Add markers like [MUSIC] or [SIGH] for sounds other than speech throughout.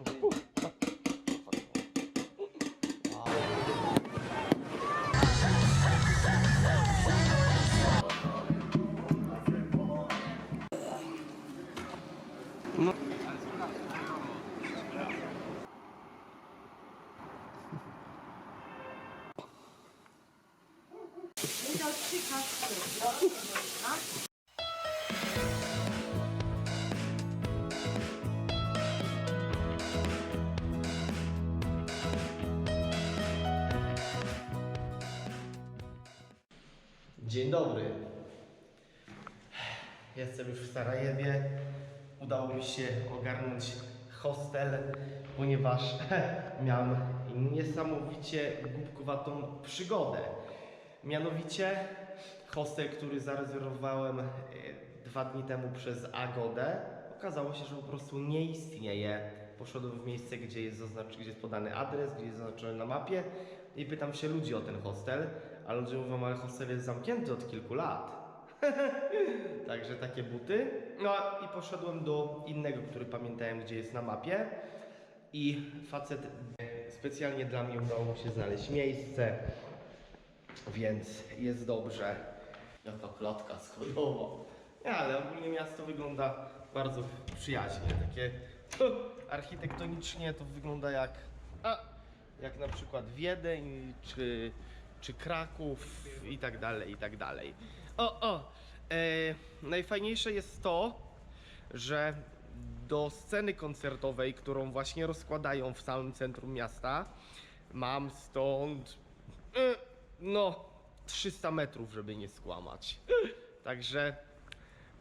Ooh. Udało mi się ogarnąć hostel, ponieważ [LAUGHS] miałem niesamowicie głupkowatą przygodę. Mianowicie hostel, który zarezerwowałem e, dwa dni temu przez Agodę, okazało się, że po prostu nie istnieje. Poszedłem w miejsce, gdzie jest, zaznacz- gdzie jest podany adres, gdzie jest zaznaczony na mapie i pytam się ludzi o ten hostel, a ludzie mówią, ale hostel jest zamknięty od kilku lat. [LAUGHS] Także takie buty. No i poszedłem do innego, który pamiętałem, gdzie jest na mapie. I facet specjalnie dla mnie udało mu się znaleźć miejsce, więc jest dobrze. Jaka klatka schodowa. Nie, ale ogólnie miasto wygląda bardzo przyjaźnie. Takie [LAUGHS] architektonicznie to wygląda jak, a, jak na przykład Wiedeń czy, czy Kraków i tak dalej, i tak dalej. O, o! E, najfajniejsze jest to, że do sceny koncertowej, którą właśnie rozkładają w samym centrum miasta, mam stąd e, no 300 metrów, żeby nie skłamać. Także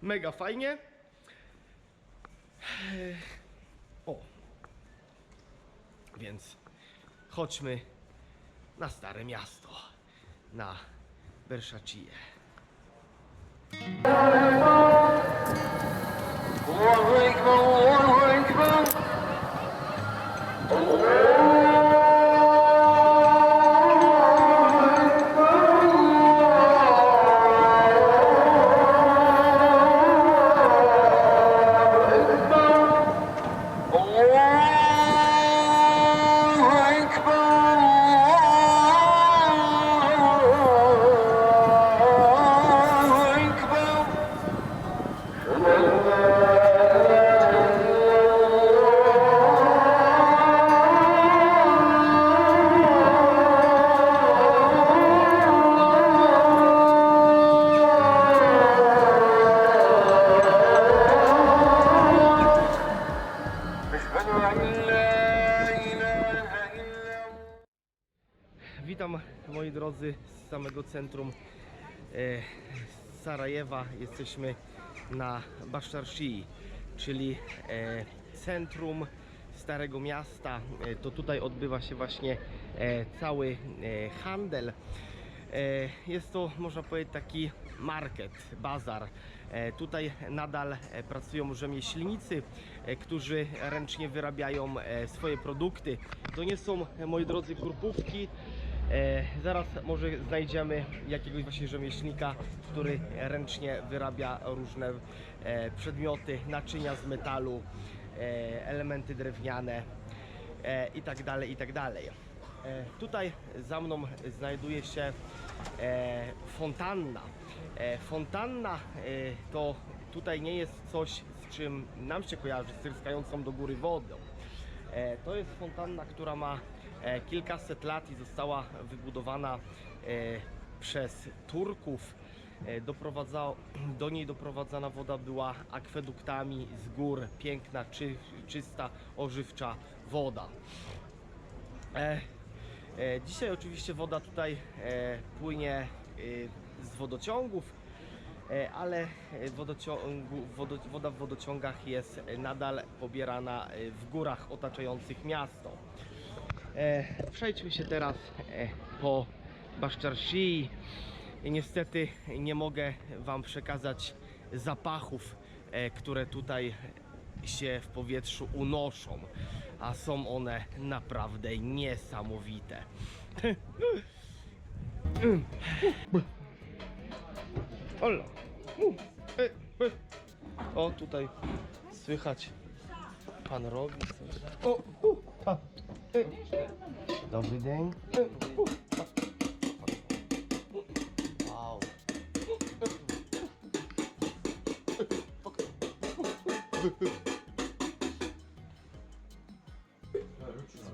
mega fajnie. E, O. Więc chodźmy na Stare Miasto, na Berszacije. Allahu samego centrum e, Sarajewa. Jesteśmy na Baszarszii, czyli e, centrum Starego Miasta. E, to tutaj odbywa się właśnie cały handel. Jest to, można powiedzieć, taki market, bazar. Tutaj nadal pracują rzemieślnicy, którzy ręcznie wyrabiają swoje produkty. To nie są, moi drodzy, kurpówki. E, Zaraz może znajdziemy jakiegoś właśnie rzemieślnika, który ręcznie wyrabia różne e, przedmioty, naczynia z metalu, e, elementy drewniane e, i tak tak Tutaj za mną znajduje się fontanna. Fontanna to tutaj nie jest coś, z czym nam się kojarzy, z tryskającą do góry wodą. To jest fontanna, która ma kilkaset lat i została wybudowana e, przez Turków. E, do niej doprowadzana woda była akweduktami z gór. Piękna, czy, czysta, ożywcza woda. E, e, dzisiaj oczywiście woda tutaj e, płynie e, z wodociągów, e, ale e, wodociągu, wodo, woda w wodociągach jest e, nadal pobierana e, w górach otaczających miasto. E, przejdźmy się teraz e, po Baszczarszii. Niestety nie mogę Wam przekazać zapachów, e, które tutaj się w powietrzu unoszą, a są one naprawdę niesamowite. O, tutaj słychać pan robi? O. Dobry dzień. Wow.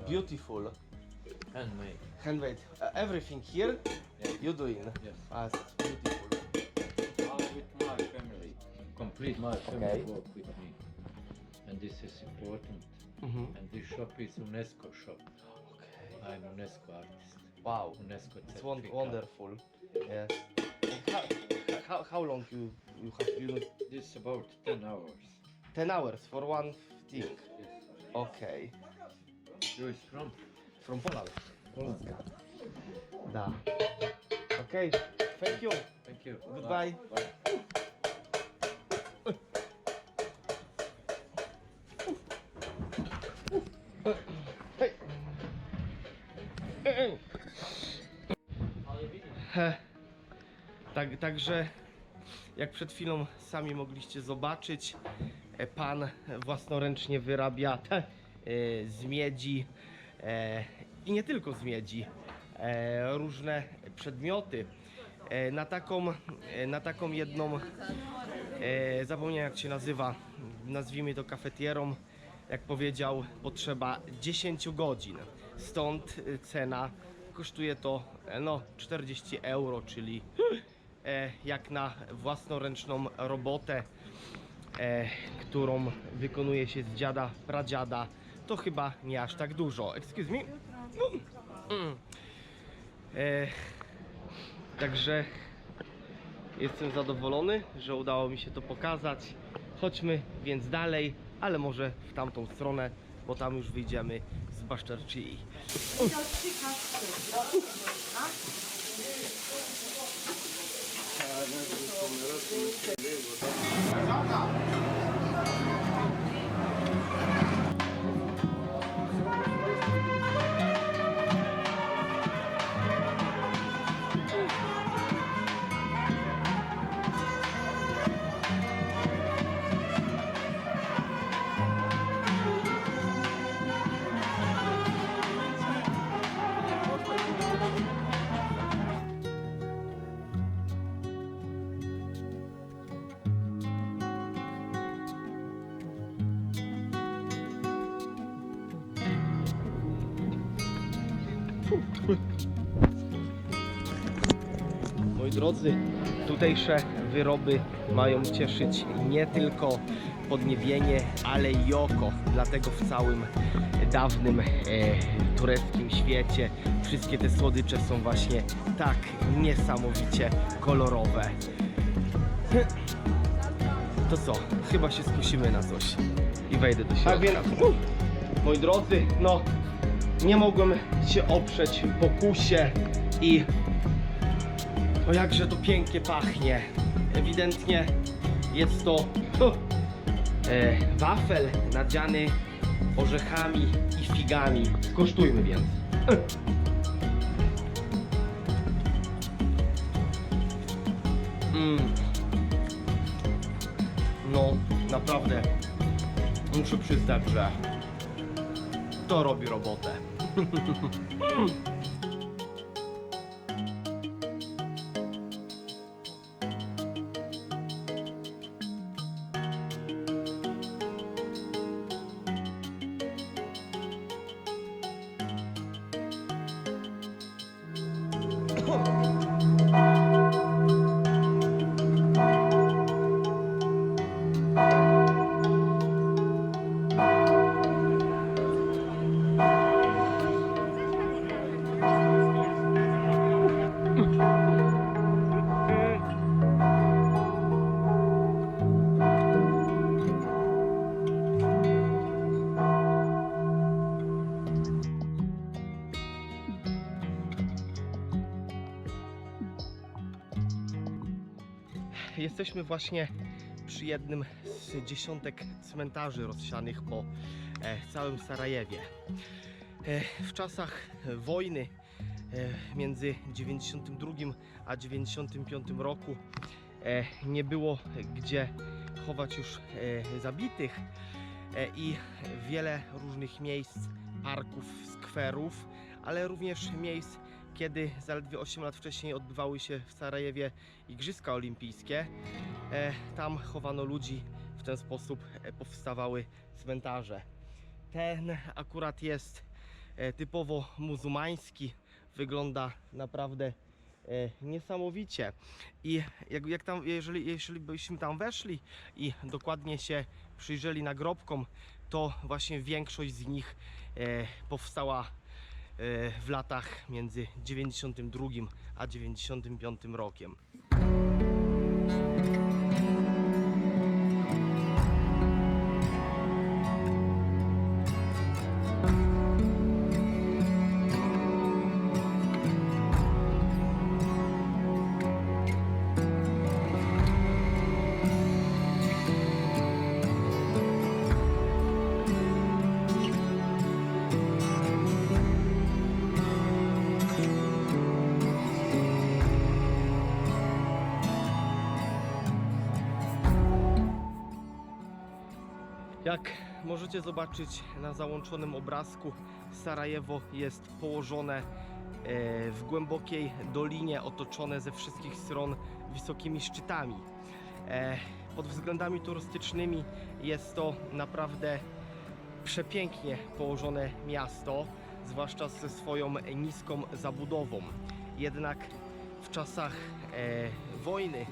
Beautiful. Handmade. Handmade. Uh, everything here you doing. Yes. It's beautiful. All with my family. Complete my family Okay. work with me. And this is important. Mhm. And this shop is UNESCO shop. Okay. I'm UNESCO artist. Wow. UNESCO It's won- wonderful. Yes. How, how, how long you you have used? This is about 10 hours. 10 hours for one thing. Yes. Okay. You is from? From Poland. Polska. Da. Okay. Thank you. Thank you. Goodbye. Bye. Hej. Także jak przed chwilą sami mogliście zobaczyć, e, pan własnoręcznie wyrabia te, e, z miedzi e, i nie tylko z miedzi różne przedmioty. Na, taką, na taką jedną, zapomniałem jak się nazywa, nazwijmy to kafetierą, jak powiedział, potrzeba 10 godzin. Stąd cena kosztuje to no 40 euro, czyli jak na własnoręczną robotę, e, którą wykonuje się z dziada, pradziada, to chyba nie aż tak dużo. Excuse me. Mm. E, także jestem zadowolony, że udało mi się to pokazać. Chodźmy więc dalej, ale może w tamtą stronę, bo tam już wyjdziemy z Baszczarczyi. 我肯定不打。Moi drodzy, tutejsze wyroby mają cieszyć nie tylko podniebienie, ale i oko. Dlatego w całym dawnym e, tureckim świecie wszystkie te słodycze są właśnie tak niesamowicie kolorowe. To co? Chyba się skusimy na coś i wejdę do środka. Tak więc, moi drodzy, no nie mogłem się oprzeć pokusie i o jakże to pięknie pachnie. Ewidentnie jest to e, wafel nadziany orzechami i figami. Skosztujmy więc. Mm. No, naprawdę muszę przyznać, że to robi robotę. [LAUGHS] Jesteśmy właśnie przy jednym z dziesiątek cmentarzy rozsianych po e, całym Sarajewie. E, w czasach wojny e, między 92 a 95 roku nie było gdzie chować już zabitych. i wiele różnych miejsc, parków, skwerów, ale również miejsc, kiedy zaledwie 8 lat wcześniej odbywały się w Sarajewie Igrzyska Olimpijskie. E, Tam chowano ludzi, w ten sposób e, powstawały cmentarze. Ten akurat jest e, typowo muzułmański, wygląda naprawdę niesamowicie. I jak, jak tam, jeżeli, jeżeli byśmy tam weszli i dokładnie się przyjrzeli nagrobkom, to właśnie większość z nich powstała w latach między 92 a 95 rokiem. Możecie zobaczyć na załączonym obrazku, Sarajewo jest położone e, w głębokiej dolinie, otoczone ze wszystkich stron wysokimi szczytami. E, Pod względami turystycznymi jest to naprawdę przepięknie położone miasto, zwłaszcza ze swoją niską zabudową. Jednak w czasach e, wojny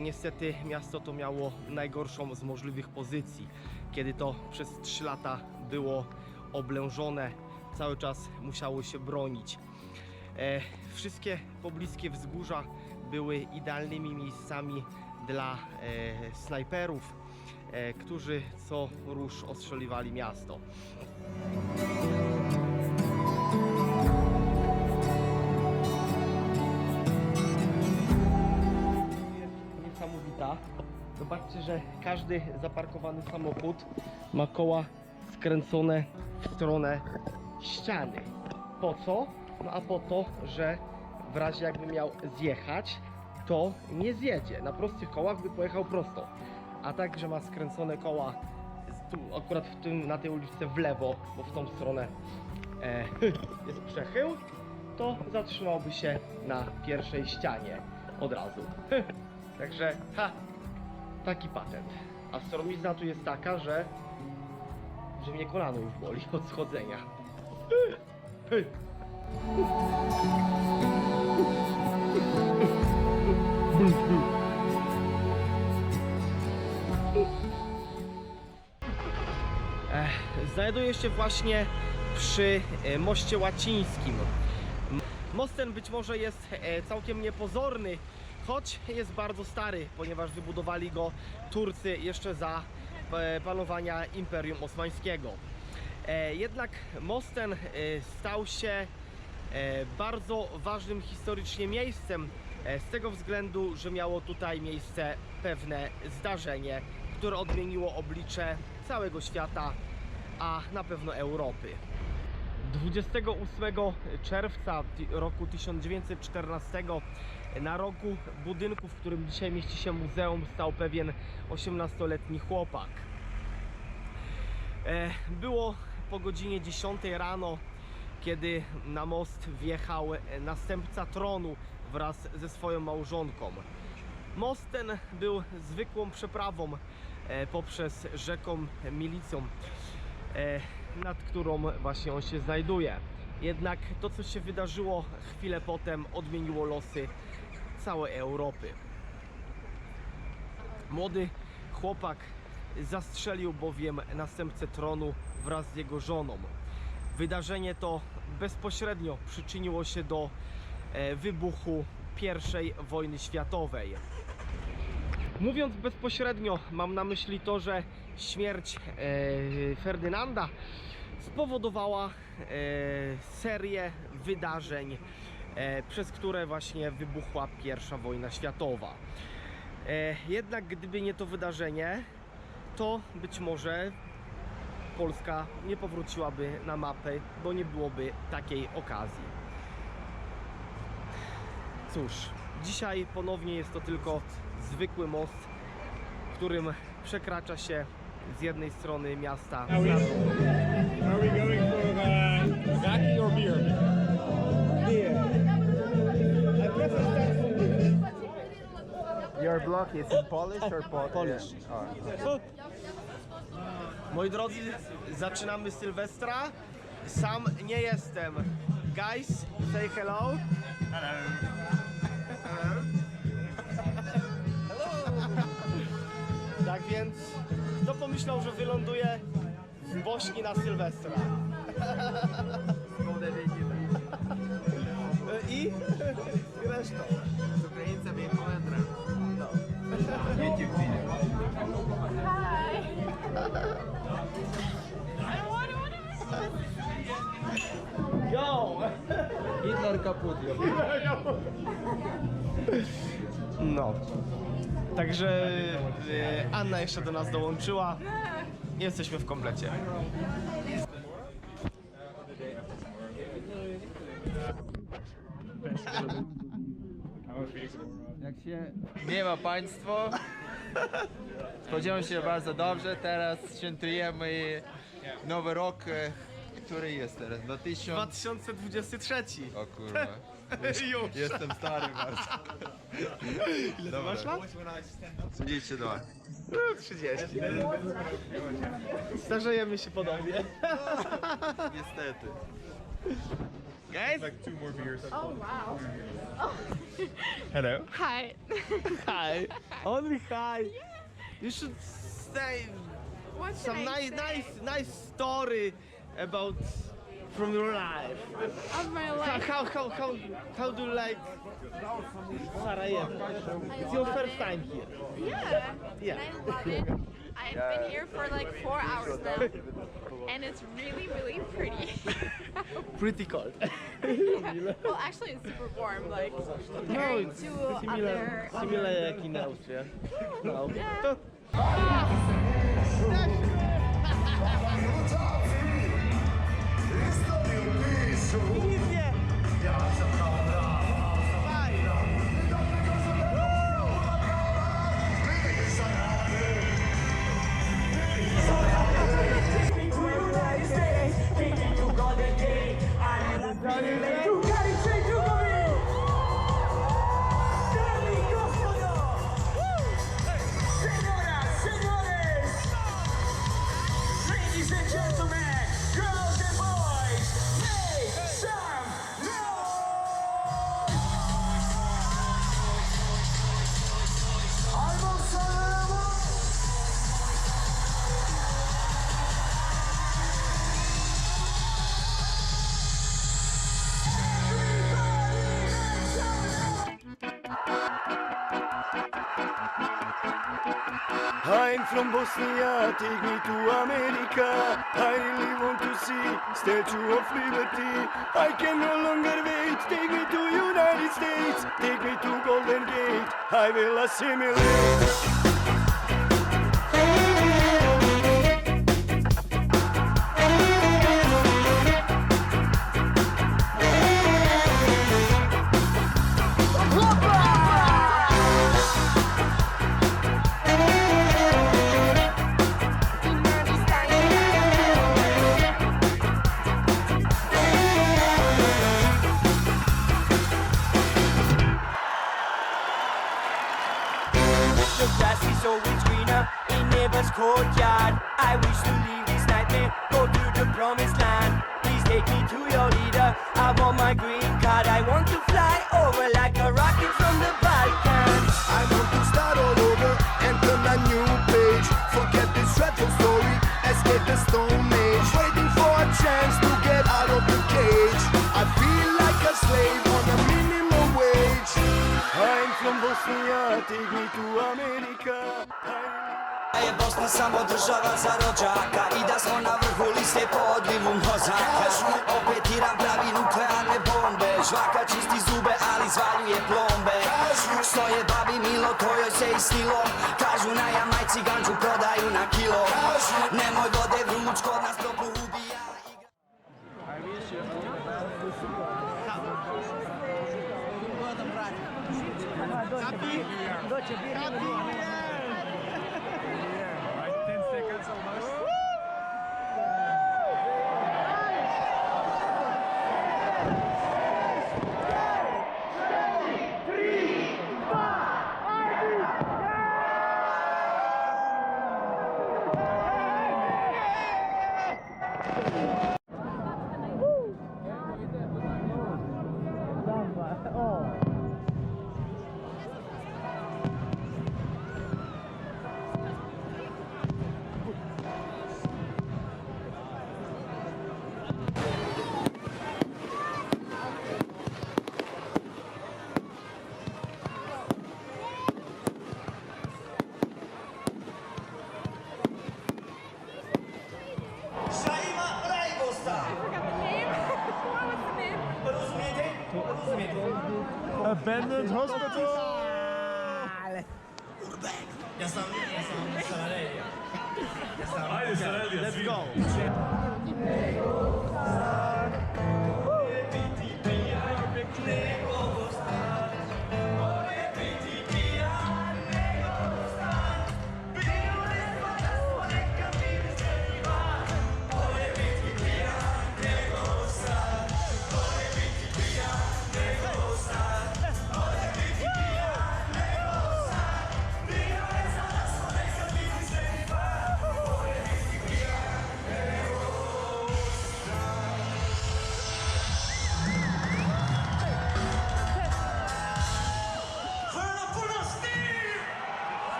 niestety miasto to miało najgorszą z możliwych pozycji, kiedy to przez 3 lata było oblężone, cały czas musiało się bronić. E, wszystkie pobliskie wzgórza były idealnymi miejscami dla e, snajperów, e, którzy co rusz ostrzeliwali miasto. Zobaczcie, że każdy zaparkowany samochód ma koła skręcone w stronę ściany. Po co? No a po to, że w razie jakby miał zjechać, to nie zjedzie. Na prostych kołach by pojechał prosto. A tak, że ma skręcone koła tu, akurat w tym, na tej ulicy w lewo, bo w tą stronę e, [LAUGHS] jest przechył, to zatrzymałby się na pierwszej ścianie od razu. [LAUGHS] Także ha, taki patent. A stromizna tu jest taka, że że mnie kolano już boli od schodzenia. Znajduję się właśnie przy e, moście łacińskim. Most ten być może jest e, całkiem niepozorny, choć jest bardzo stary, ponieważ wybudowali go Turcy jeszcze za e, panowania Imperium Osmańskiego. E, Jednak most ten e, stał się bardzo ważnym historycznie miejscem z tego względu, że miało tutaj miejsce pewne zdarzenie, które odmieniło oblicze całego świata, a na pewno Europy. 28 czerwca roku 1914 na rogu budynku, w którym dzisiaj mieści się muzeum, stał pewien 18-letni chłopak. E, Było po godzinie 10 rano, kiedy na most wjechał następca tronu wraz ze swoją małżonką. Most ten był zwykłą przeprawą e, poprzez rzeką Milicą, e, nad którą właśnie on się znajduje. Jednak to, co się wydarzyło chwilę potem, odmieniło losy całej Europy. Młody chłopak zastrzelił bowiem następcę tronu wraz z jego żoną. Wydarzenie to bezpośrednio przyczyniło się do e, wybuchu I wojny światowej. Mówiąc bezpośrednio, mam na myśli to, że śmierć e, Ferdynanda spowodowała e, serię wydarzeń, e, przez które właśnie wybuchła I wojna światowa. E, jednak gdyby nie to wydarzenie, to być może Polska nie powróciłaby na mapę, bo nie byłoby takiej okazji. Cóż, dzisiaj ponownie jest to tylko zwykły most, którym przekracza się z jednej strony miasta. Are we, going for uh, vodka or beer? Your block is in Polish or po- Polish. Yeah. Oh. Moi drodzy, zaczynamy Sylwestra. Sam nie jestem. Guys, say hello. Tak więc, kto pomyślał, że wyląduje w Bośni na Sylwestra? [LAUGHS] I? I resztą. Yo! Hitler kaput. No. Także e, Anna jeszcze do nas dołączyła. Jesteśmy w komplecie. Jak się miewa państwo, spodziewam się bardzo dobrze. Teraz świętujemy nowy rok, e, który jest teraz? 2000? 2023. O kurwa. [LAUGHS] Już. Jestem stary bardzo. Ile masz lat? 32. 30. Starzejemy się podobnie. Niestety. Guys? Oh wow. [LAUGHS] Hello. Hi. Hi. [LAUGHS] Only hi. You should say What should some I nice, say? nice, nice story about from your life. of my How, life? how, how, how, how do you like Sarajevo? It's your first time here. Yeah. Yeah. And I love it. I've been here for like four hours now, and it's really, really pretty. [LAUGHS] Pretty cold. [LAUGHS] well, actually, it's super warm. Like No, it's to similar, other. similar jak in Austria. [LAUGHS] No. Yeah. Hare Bosnia, take me to America. I really want to see Statue of Liberty. I can no longer wait. Take me to United States. Take me to Golden Gate. I will assimilate. From Bosnia, take me to America. I... je Bosna samo država za rođaka I da smo na vrhu liste po odlivu mozaka. Opet Iran pravi nuklearne bombe. Žvaka čisti zube, ali zvaljuje plombe. Što je babi milo, to se istilo Kažu na Jamajci ganđu prodaju na kilo. Nemoj vode vruć, kod nas Happy Dutch Happy New Year! Happy New Year! Right, 10 seconds almost. Abandoned hospital! Let's go!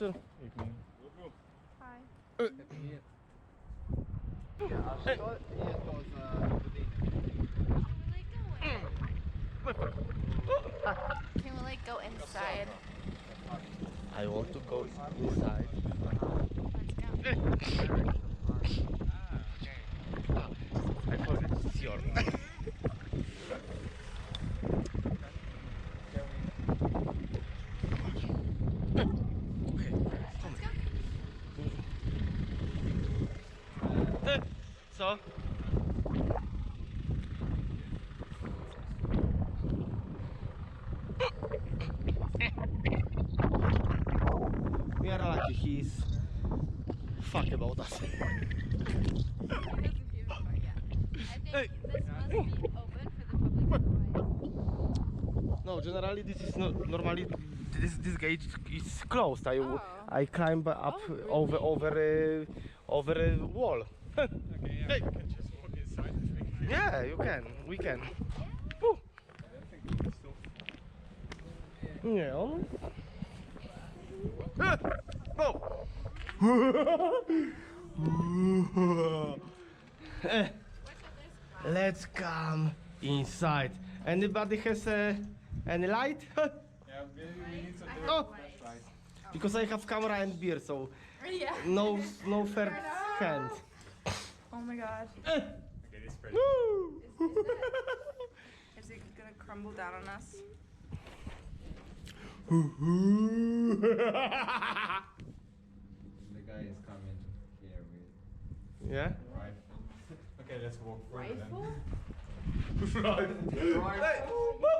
Wieczór. Hi. Can we like go inside? I want to go inside. Let's go. [LAUGHS] I forgot it's your. Co? We are lucky he's fuck about us. I think this must be open for the public to buy. No, generally this is not normally this this gate is closed. I Oh. I climb up Oh, really? over over uh, over a wall. [LAUGHS] Okay, yeah, Hey. we can just walk inside and drink. yeah, you can. We can. Woo. Nie, on. Go. Eh, Let's come inside. Anybody has a any light? [LAUGHS] Yeah, maybe we need some Oh. flashlight. Because I have camera and beer, so Yeah. no [LAUGHS] no first hand. Oh my god. [LAUGHS] Okay, this spread. Woo! Is it gonna crumble down on us? The guy is coming here with yeah. Okay, let's walk further Rifle? then. right. Hey!